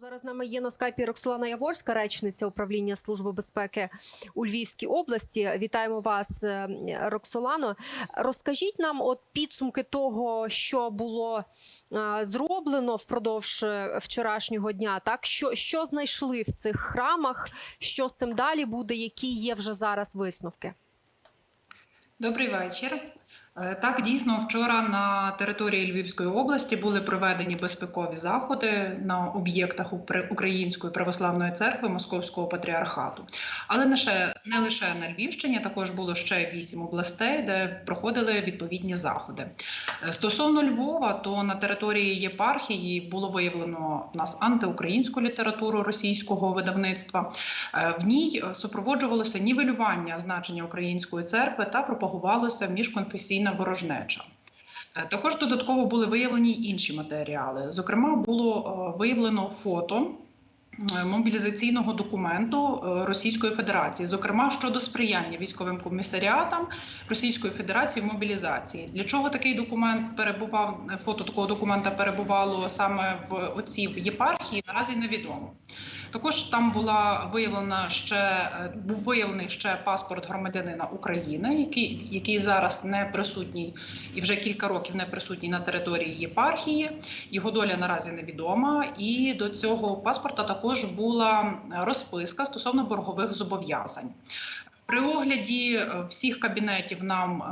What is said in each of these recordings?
Зараз з нами є на скайпі Роксолана Яворська, речниця управління Служби безпеки у Львівській області. Вітаємо вас, е, Роксолано. Розкажіть нам от підсумки того, що було е, зроблено впродовж е, вчорашнього дня. Так що, що знайшли в цих храмах, що з цим далі буде, які є вже зараз висновки? Добрий вечір. Е, Так, дійсно, вчора на території Львівської області були проведені безпекові заходи на об'єктах Української православної церкви Московського патріархату. Але не лише, не лише на Львівщині, також було ще вісім областей, де проходили відповідні заходи. Е, Стосовно Львова, то на території єпархії було виявлено в нас антиукраїнську літературу російського видавництва. Е, В ній супроводжувалося нівелювання значення української церкви та пропагувалося міжконфесійна ворожнеча. Е, Також додатково були виявлені й інші матеріали. Зокрема, було е, виявлено фото. Мобілізаційного документу е, Російської Федерації, зокрема щодо сприяння військовим комісаріатам Російської Федерації в мобілізації. Для чого такий документ перебував? Фото такого документа перебувало саме в отців єпархії. Наразі невідомо. Також там була виявлена ще е, був виявлений ще паспорт громадянина України, який, який зараз не присутній і вже кілька років не присутній на території єпархії. Його доля наразі невідома. І до цього паспорта також була розписка стосовно боргових зобов'язань. При огляді е, всіх кабінетів нам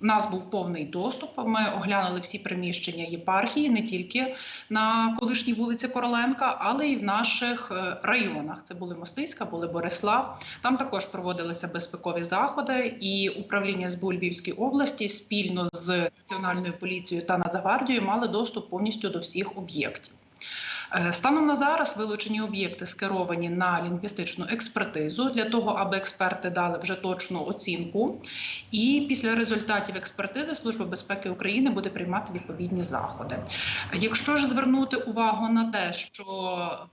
в нас був повний доступ. Ми оглянули всі приміщення єпархії не тільки на колишній вулиці Короленка, але й в наших е, районах. Це були Мостиська, були Борислав. Там також проводилися безпекові заходи, і управління СБУ Львівської області спільно з національною поліцією та Нацгвардією мали доступ повністю до всіх об'єктів. Е, Станом на зараз вилучені об'єкти скеровані на лінгвістичну експертизу для того, аби експерти дали вже точну оцінку. І після результатів експертизи Служба безпеки України буде приймати відповідні заходи. Якщо ж звернути увагу на те, що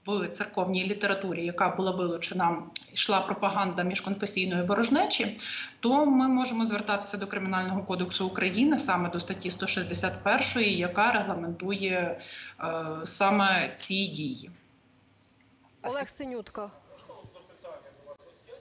в церковній літературі, яка була вилучена, йшла пропаганда міжконфесійної ворожнечі, то ми можемо звертатися до Кримінального кодексу України саме до статті 161, яка регламентує е, саме ці дії. Олег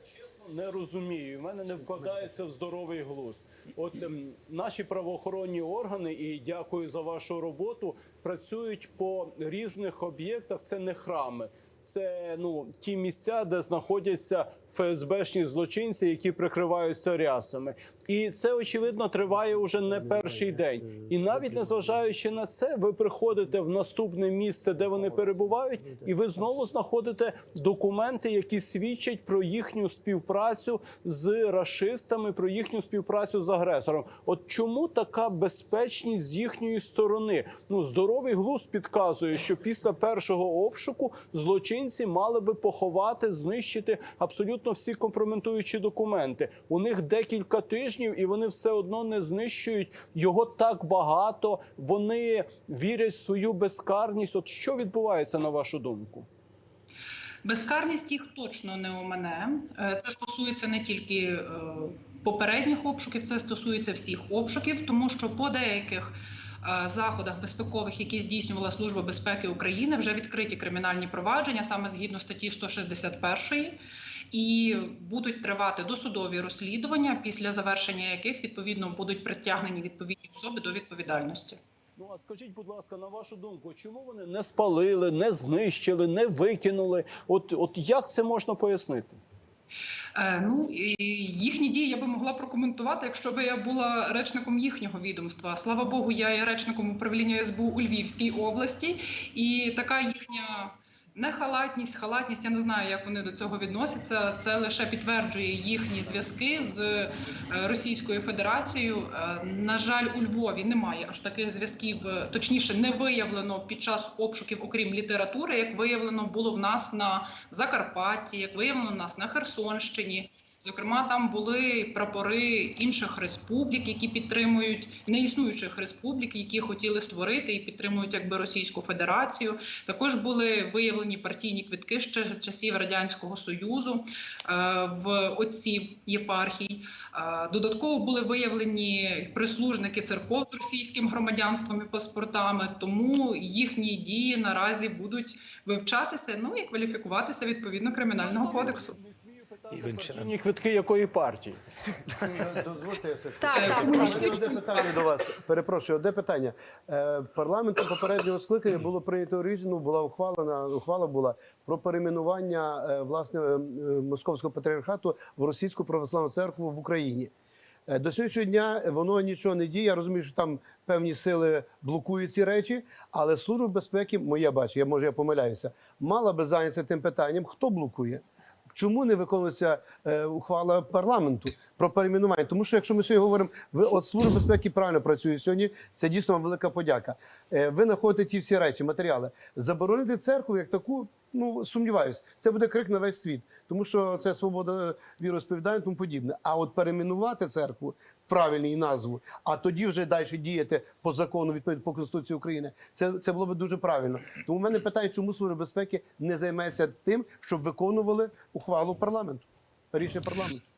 чесно не розумію. в мене не вкладається в здоровий глузд. От ем, наші правоохоронні органи, і дякую за вашу роботу, працюють по різних об'єктах. Це не храми. Це ну ті місця, де знаходяться ФСБшні злочинці, які прикриваються рясами, і це очевидно триває уже не перший день. І навіть незважаючи на це, ви приходите в наступне місце, де вони перебувають, і ви знову знаходите документи, які свідчать про їхню співпрацю з рашистами, про їхню співпрацю з агресором. От чому така безпечність з їхньої сторони? Ну здоровий глузд підказує, що після першого обшуку злочинці мали би поховати, знищити абсолютно всі компрометуючі документи. У них декілька тижнів, і вони все одно не знищують його так багато. Вони вірять в свою безкарність. От що відбувається на вашу думку? Безкарність їх точно не омине. Е, Це стосується не тільки е, попередніх обшуків, це стосується всіх обшуків, тому що по деяких е, заходах безпекових, які здійснювала Служба безпеки України, вже відкриті кримінальні провадження саме згідно статті 161. І будуть тривати досудові розслідування, після завершення яких відповідно будуть притягнені відповідні особи до відповідальності. Ну а скажіть, будь ласка, на вашу думку, чому вони не спалили, не знищили, не викинули? От, от як це можна пояснити? Е, Ну їхні дії я би могла прокоментувати, якщо би я була речником їхнього відомства. Слава Богу, я є речником управління СБУ у Львівській області, і така їхня нехалатність, халатність. Я не знаю, як вони до цього відносяться. Це лише підтверджує їхні зв'язки з е, Російською Федерацією. Е, На жаль, у Львові немає аж таких зв'язків, е, точніше, не виявлено під час обшуків, окрім літератури, як виявлено було в нас на Закарпатті, як виявлено в нас на Херсонщині. Зокрема, там були прапори інших республік, які підтримують неіснуючих республік, які хотіли створити і підтримують якби Російську Федерацію. Також були виявлені партійні квитки ще з часів радянського союзу е, в отців єпархій. Е, Додатково були виявлені прислужники церков з російським громадянством і паспортами, тому їхні дії наразі будуть вивчатися ну і кваліфікуватися відповідно кримінального кодексу. І він квитки якої партії. Дозвольте я все ж Так. Одне питання до вас. Перепрошую, одне питання. Е, Парламентом попереднього скликання було прийнято рішення, ну, була ухвалена, ухвала була про перейменування е, власне е, московського патріархату в російську православну церкву в Україні. Е, До сьогоднішнього дня воно нічого не діє. Я розумію, що там певні сили блокують ці речі, але служба безпеки, моє бачення, я може я помиляюся, мала би зайнятися тим питанням, хто блокує. Чому не виконується е, ухвала парламенту про перейменування? Тому що якщо ми сьогодні говоримо, ви от служба безпеки правильно працює сьогодні. Це дійсно вам велика подяка. Е, ви знаходите ті всі речі, матеріали. Заборонити церкву як таку. Ну сумніваюсь, це буде крик на весь світ, тому що це свобода віросповідання, тому подібне. А от перейменувати церкву в правильній назву, а тоді вже далі діяти по закону відповідно по конституції України. Це, це було б дуже правильно. Тому мене питання, чому служба безпеки не займається тим, щоб виконували ухвалу парламенту, рішення парламенту.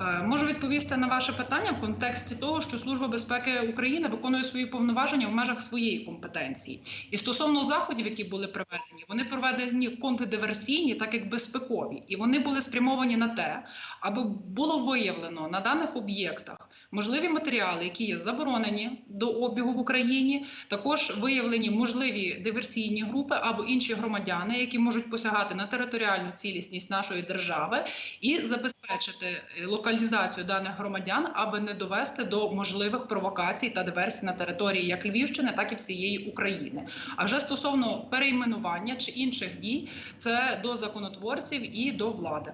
Е, Можу відповісти на ваше питання в контексті того, що Служба безпеки України виконує свої повноваження в межах своєї компетенції. І стосовно заходів, які були проведені, вони проведені контрдиверсійні, так як безпекові, і вони були спрямовані на те, аби було виявлено на даних об'єктах можливі матеріали, які є заборонені до обігу в Україні. Також виявлені можливі диверсійні групи або інші громадяни, які можуть посягати на територіальну цілісність нашої держави, і забезпечити е, локалізацію даних громадян, аби не довести до можливих провокацій та диверсій на території як Львівщини, так і всієї України. А вже стосовно перейменування чи інших дій, це до законотворців і до влади.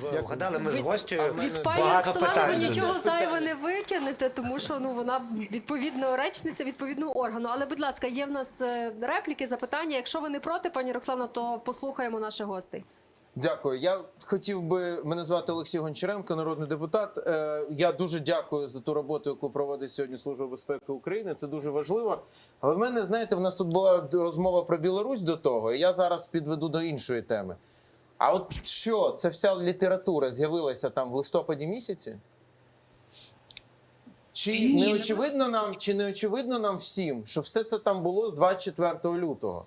Вгадали ми з гостю Від пані багато Роксолани ви питань. нічого зайве не витягнете, тому що ну вона відповідно речниця відповідного органу. Але, будь ласка, є в нас е, репліки, запитання. Якщо ви не проти, пані Роксано, то послухаємо наших гостей. Дякую. Я хотів би мене звати Олексій Гончаренко, народний депутат. Е, Я дуже дякую за ту роботу, яку проводить сьогодні Служба безпеки України. Це дуже важливо. Але в мене, знаєте, в нас тут була розмова про Білорусь до того, і я зараз підведу до іншої теми. А от що, ця вся література з'явилася там в листопаді місяці? Чи не очевидно нам, чи не очевидно нам всім, що все це там було з 24 лютого?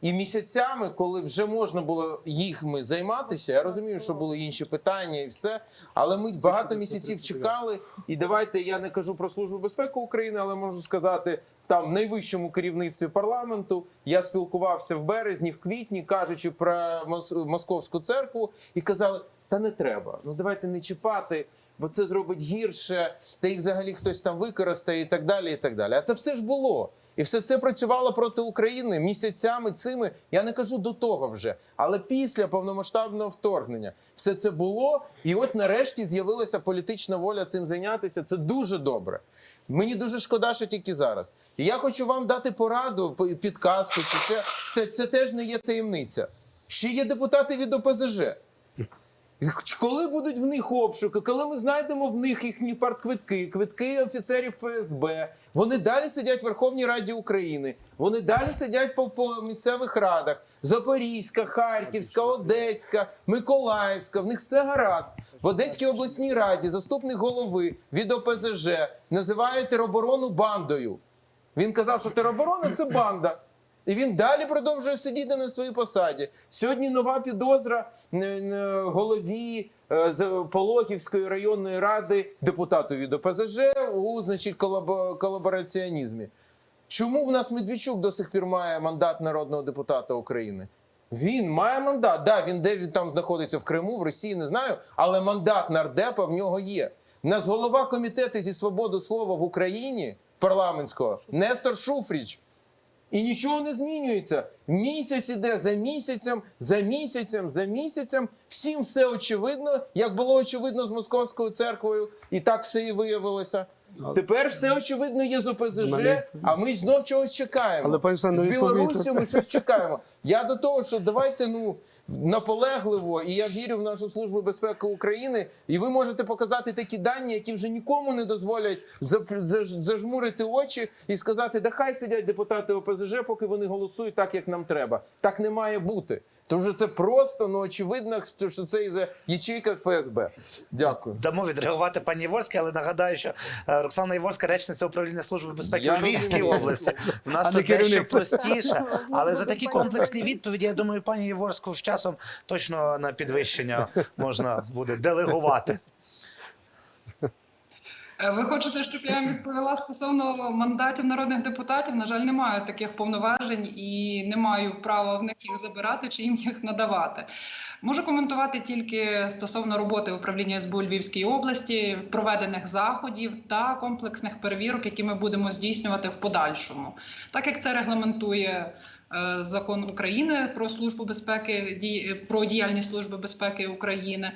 І місяцями, коли вже можна було їхми займатися, я розумію, що були інші питання і все. Але ми багато місяців чекали. І давайте я не кажу про службу безпеки України, але можу сказати там найвищому керівництві парламенту. Я спілкувався в березні, в квітні, кажучи про Мос- московську церкву, і казали. Та не треба. Ну давайте не чіпати, бо це зробить гірше, та їх взагалі хтось там використає і так далі. І так далі. А це все ж було. І все це працювало проти України місяцями цими. Я не кажу до того вже, але після повномасштабного вторгнення все це було. І от нарешті з'явилася політична воля цим зайнятися. Це дуже добре. Мені дуже шкода, що тільки зараз. І я хочу вам дати пораду, підказку, чи ще це, це теж не є таємниця. Ще є депутати від ОПЗЖ. Коли будуть в них обшуки, коли ми знайдемо в них їхні партквитки, квитки офіцерів ФСБ, вони далі сидять в Верховній Раді України, вони далі сидять по, по місцевих радах: Запорізька, Харківська, Одеська, Миколаївська. В них все гаразд. В Одеській обласній раді заступник голови від ОПЗЖ називає тероборону бандою. Він казав, що тероборона це банда. І він далі продовжує сидіти на своїй посаді. Сьогодні нова підозра е, е, голові е, Пологівської районної ради депутату від ОПЗЖ у значить колабо- колабораціонізмі. Чому в нас Медведчук до сих пір має мандат народного депутата України? Він має мандат. Да, він де він там знаходиться в Криму, в Росії, не знаю, але мандат нардепа в нього є. У нас голова комітету зі свободи слова в Україні парламентського Нестор Шуфріч. І нічого не змінюється. Місяць іде за місяцем, за місяцем, за місяцем. Всім все очевидно, як було очевидно з московською церквою, і так все і виявилося. Тепер все очевидно є з ОПЗЖ, а ми знов чогось чекаємо. Але, з Білорусі ми щось чекаємо. Я до того, що давайте ну наполегливо, і я вірю в нашу службу безпеки України. І ви можете показати такі дані, які вже нікому не дозволять зажмурити очі і сказати, да хай сидять депутати ОПЗЖ, поки вони голосують так, як нам треба. Так не має бути. Тому що це просто ну очевидно, що це і за ячейка ФСБ. Дякую. Дамо відреагувати пані ворське, але нагадаю, що е, Роксана Єворська, речниця управління служби безпеки у Львівській області. У нас не тут дещо простіше. Але за такі комплексні відповіді, я думаю, пані Єворську з часом точно на підвищення можна буде делегувати. Е, Ви хочете, щоб я відповіла стосовно мандатів народних депутатів? На жаль, не маю таких повноважень і не маю права в них їх забирати чи їм їх надавати. Можу коментувати тільки стосовно роботи управління СБУ Львівській області, проведених заходів та комплексних перевірок, які ми будемо здійснювати в подальшому, так як це регламентує е, закон України про службу безпеки, про діяльність служби безпеки України,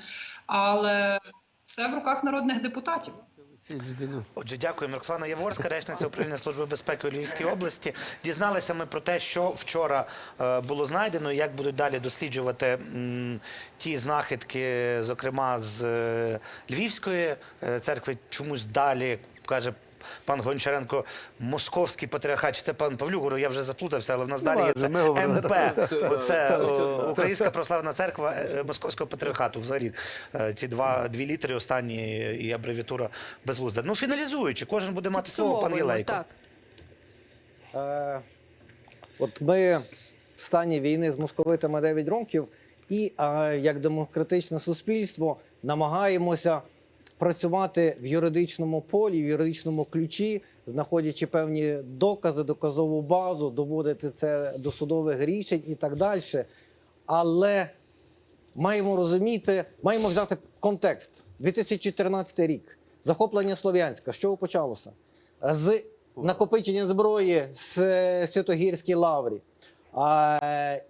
але все в руках народних депутатів. Отже, дякуємо. Роксана Яворська, речниця управління служби безпеки у Львівській області. Дізналися ми про те, що вчора е, було знайдено, і як будуть далі досліджувати ті знахідки, зокрема з е, Львівської е, церкви. Чомусь далі каже. Пан Гончаренко, московський патріархат, чи це пан Павлюгору, я вже заплутався, але в нас Ну, далі є це МП. раз. Оце о, Українська православна церква е, Московського патріархату. Взагалі е, ці два дві літери останні і абревіатура безглузда. Ну фіналізуючи, кожен буде мати слово. Пан Єлейко. Так. Е, от ми в стані війни з московитами 9 років, і е, як демократичне суспільство намагаємося працювати в юридичному полі, в юридичному ключі, знаходячи певні докази, доказову базу, доводити це до судових рішень і так далі. Але маємо розуміти, маємо взяти контекст. 2014 рік. Захоплення Слов'янська. Чого почалося? З накопичення зброї з е, Святогірській лаврі. А,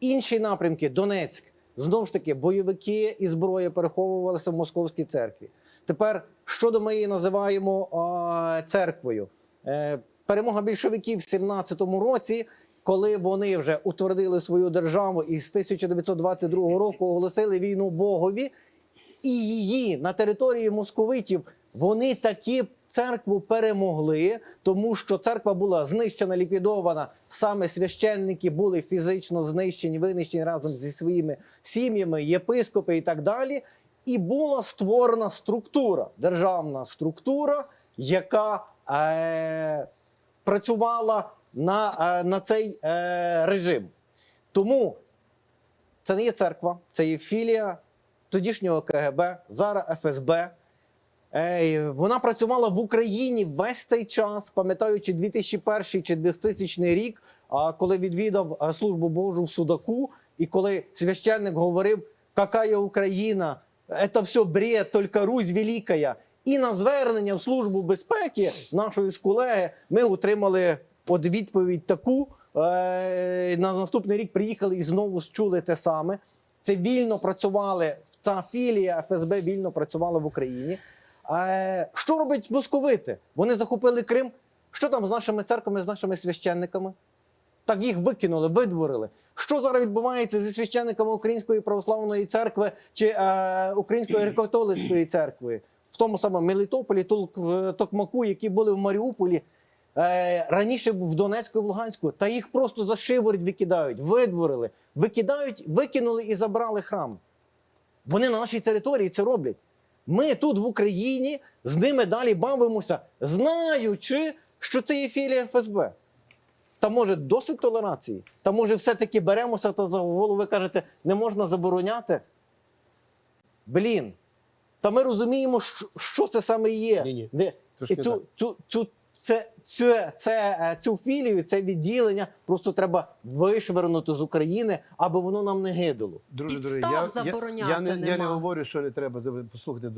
інші напрямки Донецьк. Знову ж таки, бойовики і зброя переховувалися в московській церкві. Тепер, що до ми її називаємо а, церквою? Е, перемога більшовиків в 17-му році, коли вони вже утвердили свою державу і з 1922 року оголосили війну Богові, і її на території московитів вони таки церкву перемогли, тому що церква була знищена, ліквідована. Саме священники були фізично знищені, винищені разом зі своїми сім'ями, єпископи і так далі. І була створена структура, державна структура, яка е, працювала на, е, на цей е, режим. Тому це не є церква, це є філія тодішнього КГБ, зараз ФСБ. Е, Вона працювала в Україні весь цей час, пам'ятаючи 2001 чи 2000 рік, коли відвідав е, службу Божу в Судаку, і коли священник говорив, «Какая Україна, це все бред, тільки Русь велика. І на звернення в службу безпеки нашої з колеги ми отримали от відповідь таку. Е, на наступний рік приїхали і знову чули те саме. Це вільно працювали. Ця філія ФСБ вільно працювала в Україні. Е, що робить московити? Вони захопили Крим. Що там з нашими церквами, з нашими священниками? Так їх викинули, видворили. Що зараз відбувається зі священниками Української православної церкви чи е, Української греко-католицької церкви в тому самому Мелітополі, Тол- Токмаку, які були в Маріуполі, е, раніше в Донецьку і в Луганську, та їх просто за шивороть викидають, видворили, викидають, викинули і забрали храм. Вони на нашій території це роблять. Ми тут в Україні з ними далі бавимося, знаючи, що це є філія ФСБ. Та може досить толерації? Та може все-таки беремося та за голову ви кажете, не можна забороняти? Блін. Та ми розуміємо, що, що це саме є. Ні-ні, Де, і цю, цю, цю, це, це, це, е, цю філію, це відділення просто треба вишвернути з України, аби воно нам не гидало. Друже, друже, я, забороняти я, я, не, я не говорю, що не треба. Послухайте,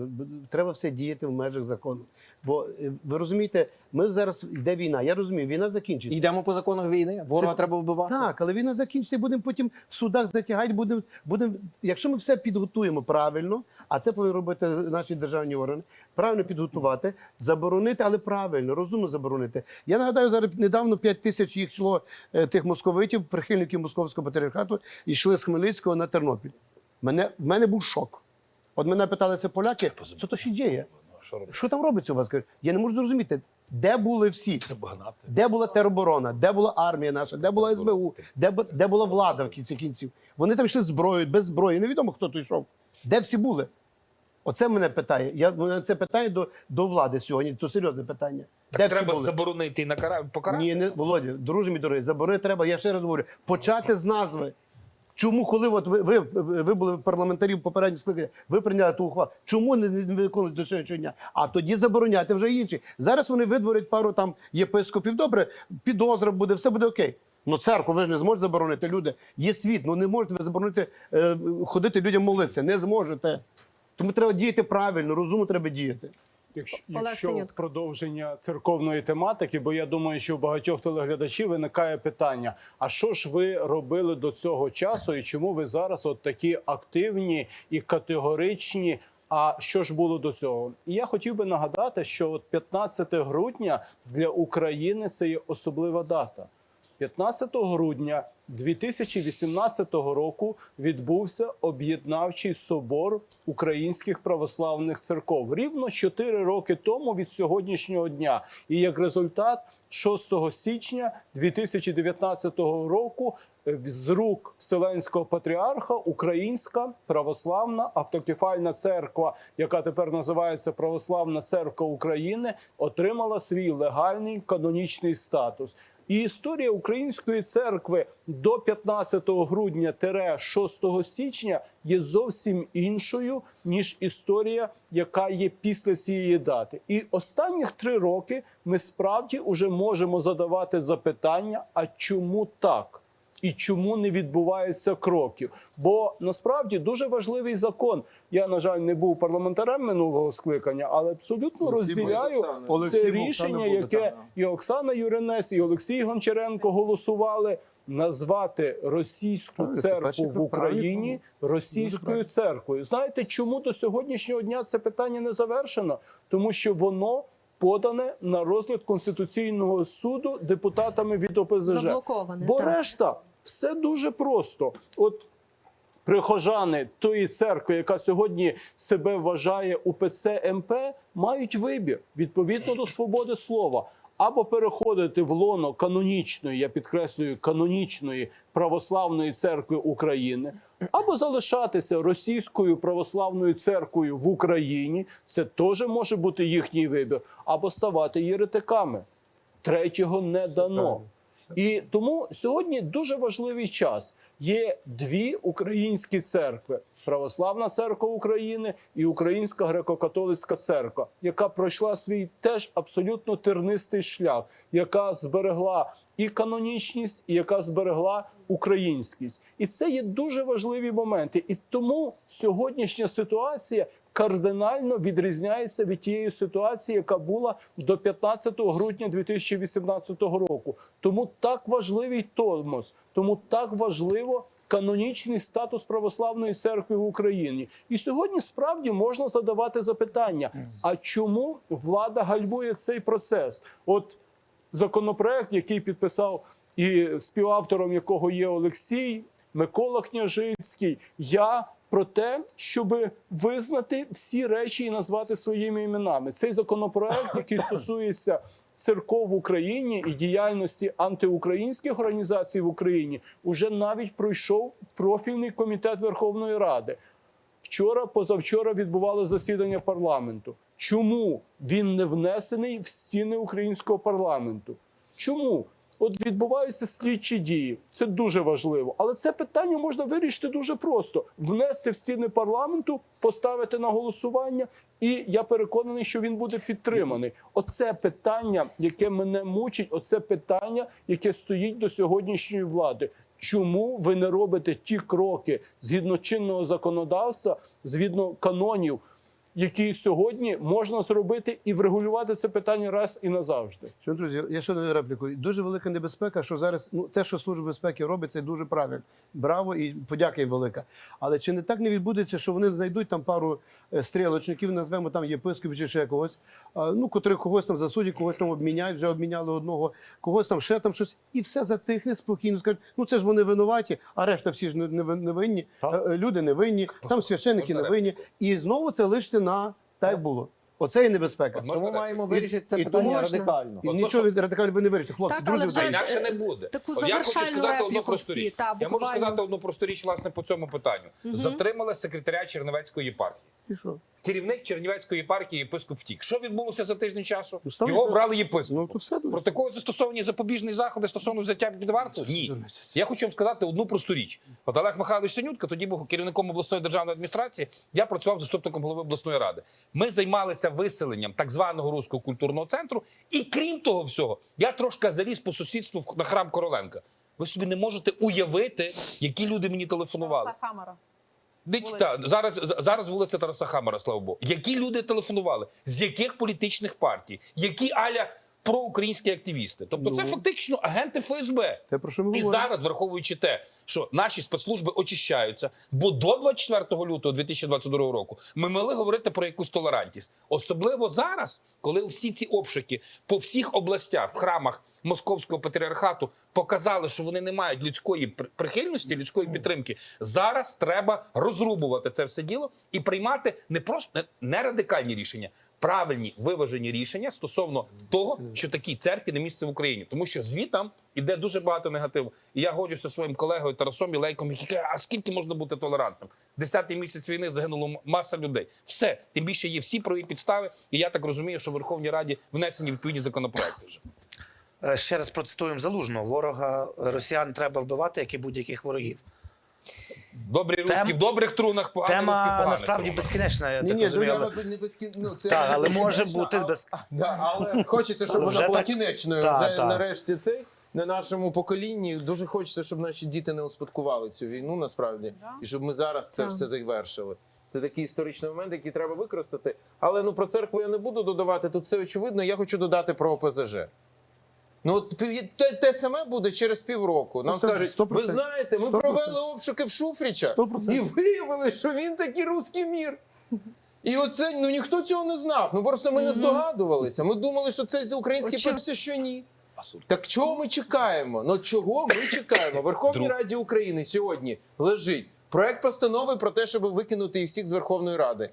треба все діяти в межах закону. Бо е, ви розумієте, ми зараз йде війна. Я розумію, війна закінчиться. Йдемо по законах війни, ворога Це- треба вбивати. Так, але війна закінчиться, і будемо потім в судах затягати. Будемо, будемо, якщо ми все підготуємо правильно, а це повинні робити наші державні органи, правильно підготувати, заборонити, але правильно, розумно заборонити. Я нагадаю, зараз недавно 5 тисяч їх йшло е, тих московитів, прихильників московського патріархату, йшли з Хмельницького на Тернопіль. Мене, в мене був шок. От мене питалися поляки, що то ще діє? Що там робиться у вас? Я не можу зрозуміти, де були всі? Де була тероборона, де була армія наша, де була СБУ, де, де була влада в кінці кінців? Вони там йшли зброєю, без зброї. Невідомо, хто тут йшов. Де всі були? Оце мене питає. Я мене це питання до, до влади сьогодні. То серйозне питання. де Так всі треба були? заборонити на кара... покарати? Ні, не Володя, друже мій дорогий, заборони треба. Я ще раз говорю, почати з назви. Чому, коли от ви, ви, ви були парламентарів попередньо скликання, ви прийняли ту ухвалу? Чому не, не виконують до сьогоднішнього дня? А тоді забороняти вже інші. Зараз вони видворять пару там єпископів. Добре, підозра буде, все буде окей. Ну, церкву ви ж не зможете заборонити. Люди є світ. Ну не можете ви заборонити е, ходити людям молитися. Не зможете. Тому треба діяти правильно, розуму треба діяти. Якщо, якщо продовження церковної тематики, бо я думаю, що у багатьох телеглядачів виникає питання: а що ж ви робили до цього часу, і чому ви зараз от такі активні і категоричні? А що ж було до цього? І я хотів би нагадати, що от 15 грудня для України це є особлива дата. 15 грудня 2018 року відбувся об'єднавчий собор українських православних церков рівно 4 роки тому від сьогоднішнього дня. І як результат, 6 січня 2019 року е, з рук Вселенського патріарха Українська православна автокефальна церква, яка тепер називається Православна Церква України, отримала свій легальний канонічний статус. І історія української церкви до 15 грудня 6 січня є зовсім іншою ніж історія, яка є після цієї дати. І останніх три роки ми справді вже можемо задавати запитання: а чому так? І чому не відбувається кроків? Бо насправді дуже важливий закон. Я на жаль не був парламентарем минулого скликання, але абсолютно розділяю Олексій це там рішення, буде, яке і Оксана Юринець, і Олексій Гончаренко голосували назвати російську це церкву в Україні російською церквою. Знаєте, чому до сьогоднішнього дня це питання не завершено? Тому що воно подане на розгляд конституційного суду депутатами від ОПЗЖ. Заблоковане. Бо так. решта все дуже просто. От прихожани тої церкви, яка сьогодні себе вважає УПЦ МП, мають вибір відповідно до свободи слова. Або переходити в лоно канонічної, я підкреслюю, канонічної православної церкви України, або залишатися російською православною церквою в Україні. Це теж може бути їхній вибір, або ставати єретиками. Третього не дано. І тому сьогодні дуже важливий час. Є дві українські церкви: Православна церква України і Українська греко-католицька церква, яка пройшла свій теж абсолютно тернистий шлях, яка зберегла і канонічність, і яка зберегла українськість. І це є дуже важливі моменти. І тому сьогоднішня ситуація кардинально відрізняється від тієї ситуації, яка була до 15 грудня 2018 року. Тому так важливий тормоз, тому так важливо. Канонічний статус православної церкви в Україні, і сьогодні справді можна задавати запитання: а чому влада гальмує цей процес? От законопроект, який підписав і співавтором якого є Олексій, Микола Княжицький. Я про те, щоб визнати всі речі і назвати своїми іменами. Цей законопроект, який стосується церков в Україні і діяльності антиукраїнських організацій в Україні, уже навіть пройшов профільний комітет Верховної Ради. Вчора, позавчора відбували засідання парламенту. Чому він не внесений в стіни українського парламенту? Чому? От відбуваються слідчі дії. Це дуже важливо. Але це питання можна вирішити дуже просто: внести в стіни парламенту, поставити на голосування, і я переконаний, що він буде підтриманий. Оце питання, яке мене мучить, оце питання, яке стоїть до сьогоднішньої влади. Чому ви не робите ті кроки згідно чинного законодавства, згідно канонів які сьогодні можна зробити і врегулювати це питання раз і назавжди. Що, друзі, я ще одну репліку. Дуже велика небезпека, що зараз ну те, що служба безпеки робить, це дуже правильно. Браво і подяка їм велика. Але чи не так не відбудеться, що вони знайдуть там пару е, стрілочників, назвемо там єпископів чи ще когось, а, ну котрих когось там засудять, когось там обміняють, вже обміняли одного, когось там ще там щось, і все затихне спокійно. Скажуть, ну це ж вони винуваті, а решта всі ж не, не, не винні. Так. Е, Люди не винні, там священники не винні. І знову це лишиться на так як було. Оце і небезпека. Тому так? маємо вирішити це і питання можна- радикально. І От нічого від радикально ви не вирішите, хлопці. Так, друзі, вже А інакше не буде. таку От я хочу завершальну сказати одну репліку просту всі, річ. та, Я можу буквально. сказати одну просту річ власне по цьому питанню. Затримали секретаря Чернівецької єпархії. І що? Керівник Чернівецької єпархії єпископ втік. Що відбулося за тиждень часу? Ну, ставлю- Його обрали єпископом. Ну то все. Протоколи застосовані запобіжні заходи стосовно взяття під варту? Ні. Я хочу вам сказати одну просту річ. От Олег Михайлович Синютка, тоді був керівником обласної державної адміністрації. Я працював заступником голови обласної ради. Ми займалися виселенням так званого руського культурного центру. І крім того всього, я трошки заліз по сусідству на храм Короленка. Ви собі не можете уявити, які люди мені телефонували. Хамера. Дить- та, зараз, зараз вулиця Тараса Хамера, слава Богу. Які люди телефонували? З яких політичних партій? Які аля проукраїнські активісти? Тобто це Ну. фактично агенти ФСБ. Те, про що ми І говоримо. зараз, враховуючи те, що наші спецслужби очищаються, бо до 24 лютого 2022 року ми могли говорити про якусь толерантність. Особливо зараз, коли всі ці обшуки по всіх областях в храмах московського патріархату показали, що вони не мають людської прихильності, людської підтримки. Зараз треба розрубувати це все діло і приймати не просто не радикальні рішення. Правильні виважені рішення стосовно того, що такій церкві не місце в Україні, тому що звітам іде дуже багато негативу. І я годжуся своїм колегою Тарасом Ілейком, який каже, а скільки можна бути толерантним? Десятий місяць війни загинуло маса людей. Все тим більше є всі праві підстави. І я так розумію, що в Верховній Раді внесені відповідні законопроекти вже. Е, Ще раз процитуємо залужного. Ворога росіян треба вбивати, як і будь-яких ворогів. Добрі Тем- в добрих трунах, погані в Тема насправді трунах. безкінечна. Я Ні, так ні, розумію, але... Не безкін... ну, це Так, але може бути але- без. Да, але хочеться, щоб вона була так- кінечною. Та, вже та. нарешті цей на нашому поколінні. Дуже хочеться, щоб наші діти не успадкували цю війну насправді, Да. і щоб ми зараз це Так. все завершили. Це такий історичний момент, який треба використати. Але ну про церкву я не буду додавати. Тут все очевидно. Я хочу додати про ОПЗЖ. Ну, от те, те саме буде через півроку. Нам Ну, це скажуть, 100%. ви знаєте, ми 100%. провели обшуки в Шуфрича 100%. і виявили, що він такий русський мір. І оце ну ніхто цього не знав. Ну просто ми не здогадувалися. Ми думали, що це український Очевидно. перси, що ні. Так чого ми чекаємо? Ну чого ми чекаємо? В Верховній Друг. Раді України сьогодні лежить проект постанови про те, щоб викинути їх всіх з Верховної Ради.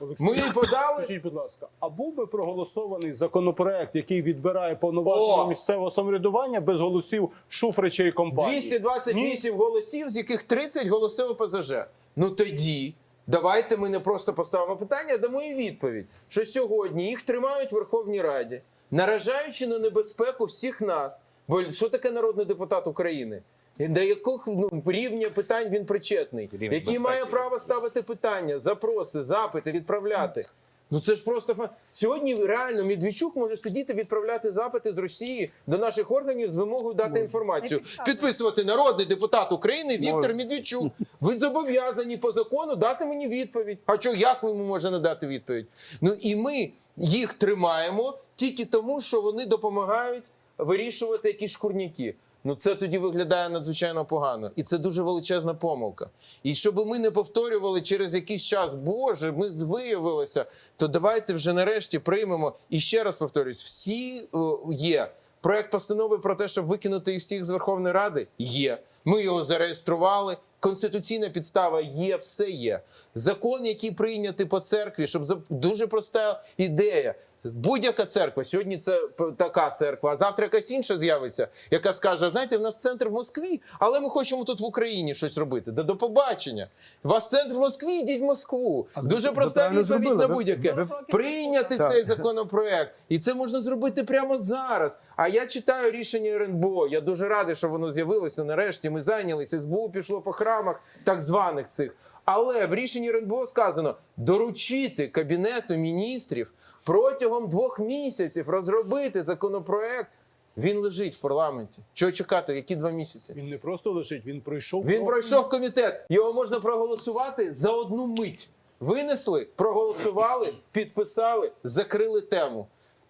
Олексій, Ми її подали. Скажіть, будь ласка, а був би проголосований законопроект, який відбирає повноваження О! місцевого самоврядування без голосів Шуфрича і компанії? 228 голосів, з яких 30 голосив ОПЗЖ. Ну тоді давайте ми не просто поставимо питання, а дамо і відповідь, що сьогодні їх тримають в Верховній Раді, наражаючи на небезпеку всіх нас. Бо що таке народний депутат України? До яких ну, рівня питань він причетний, Рівень який безпеки. має право ставити питання, запроси, запити, відправляти. Ну це ж просто фа- сьогодні реально Медведчук може сидіти відправляти запити з Росії до наших органів з вимогою дати інформацію. Підписувати народний депутат України Віктор. Медведчук. Ви зобов'язані по закону дати мені відповідь. А що як ви йому може не дати відповідь? Ну і ми їх тримаємо тільки тому, що вони допомагають вирішувати якісь шкурняки. Ну це тоді виглядає надзвичайно погано, і це дуже величезна помилка. І щоб ми не повторювали через якийсь час, Боже, ми виявилося, то давайте вже нарешті приймемо. І ще раз повторюсь: всі о, є. Проект постанови про те, щоб викинути їх всіх з Верховної Ради, є. Ми його зареєстрували. Конституційна підстава є, все є. Закон, який прийнятий по церкві, щоб дуже проста ідея. Будь-яка церква, сьогодні це така церква, а завтра якась інша з'явиться, яка скаже: знаєте, в нас центр в Москві, але ми хочемо тут в Україні щось робити. Да до побачення. У вас центр в Москві, йдіть в Москву. Але Дуже ви проста відповідь зробили. на будь-яке. ви- Прийняти Так. цей законопроект, і це можна зробити прямо зараз. А я читаю рішення РНБО. Я дуже радий, що воно з'явилося. Нарешті ми зайнялися. СБУ пішло по храмах так званих цих. Але в рішенні РНБО сказано доручити кабінету міністрів протягом двох місяців розробити законопроект. Він лежить в парламенті. Чого чекати? Які два місяці? Він не просто лежить, він пройшов. Він пройшов комітет. Його можна проголосувати за одну мить. Винесли, проголосували, підписали, закрили тему.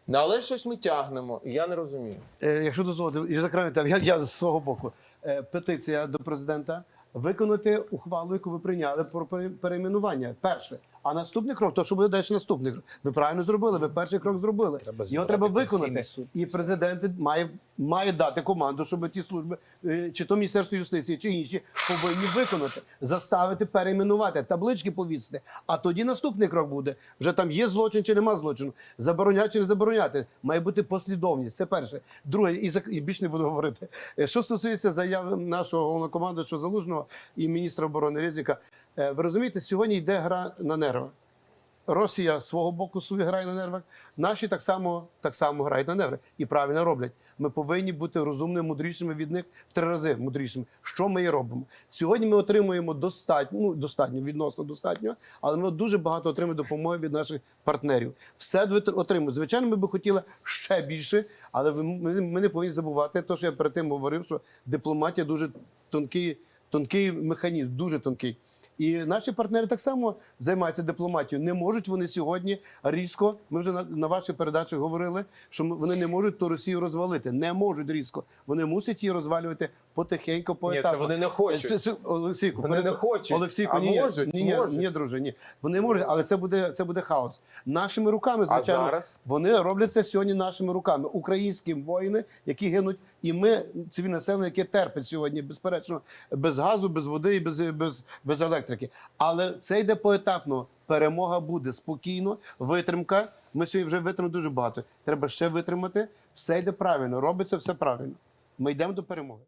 Ну, Але щось ми тягнемо, і я не розумію. Е, Якщо дозволите, і там, як я з свого боку. Е, Петиція до президента виконати ухвалу, яку ви прийняли про пере- перейменування. Перше. А наступний крок, то що буде далі наступний крок. Ви правильно зробили, ви перший крок зробили. Треба Його треба виконати. І президент має, має дати команду, щоб ті служби, е, чи то Міністерство юстиції, чи інші, повинні виконати, заставити перейменувати, таблички повісити. А тоді наступний крок буде. Вже там є злочин чи нема злочину. Забороняти чи не забороняти. Має бути послідовність. Це перше. Друге, і, зак- і більше не буду говорити. Е, Що стосується заяви нашого головнокомандуючого залужного і міністра оборони Резіка, е, ви розумієте, сьогодні йде гра на нерви. Росія свого боку собі грає на нервах. Наші так само так само грають на нерви і правильно роблять. Ми повинні бути розумними, мудрішими від них в три рази мудрішими. Що ми і робимо сьогодні? Ми отримуємо достатньо, ну достатньо відносно достатньо, але ми дуже багато отримуємо допомоги від наших партнерів. Все отримуємо. Звичайно, ми би хотіли ще більше, але ми не повинні забувати те, що я перед тим говорив, що дипломатія дуже тонкий, тонкий механізм, дуже тонкий. І наші партнери так само займаються дипломатією. Не можуть вони сьогодні різко. Ми вже на, на вашій передачі говорили, що вони не можуть ту Росію розвалити. Не можуть різко. Вони мусять її розвалювати потихеньку, Ні, поетапно. це вони не хочуть. Олексійку, Вони перед- не хочуть, Олексійку, а ні, можуть, ні, ні, можуть. ні, друже, ні. Вони можуть, але це буде це буде хаос. Нашими руками, А звичайно, зараз? вони роблять це сьогодні нашими руками. Українські воїни, які гинуть, і ми, цивільне населення, яке терпить сьогодні, безперечно, без газу, без води і без, без, без електрики. Але це йде поетапно. Перемога буде спокійно, витримка. Ми сьогодні вже витримали дуже багато. Треба ще витримати. Все йде правильно, робиться все правильно. Ми йдемо до перемоги.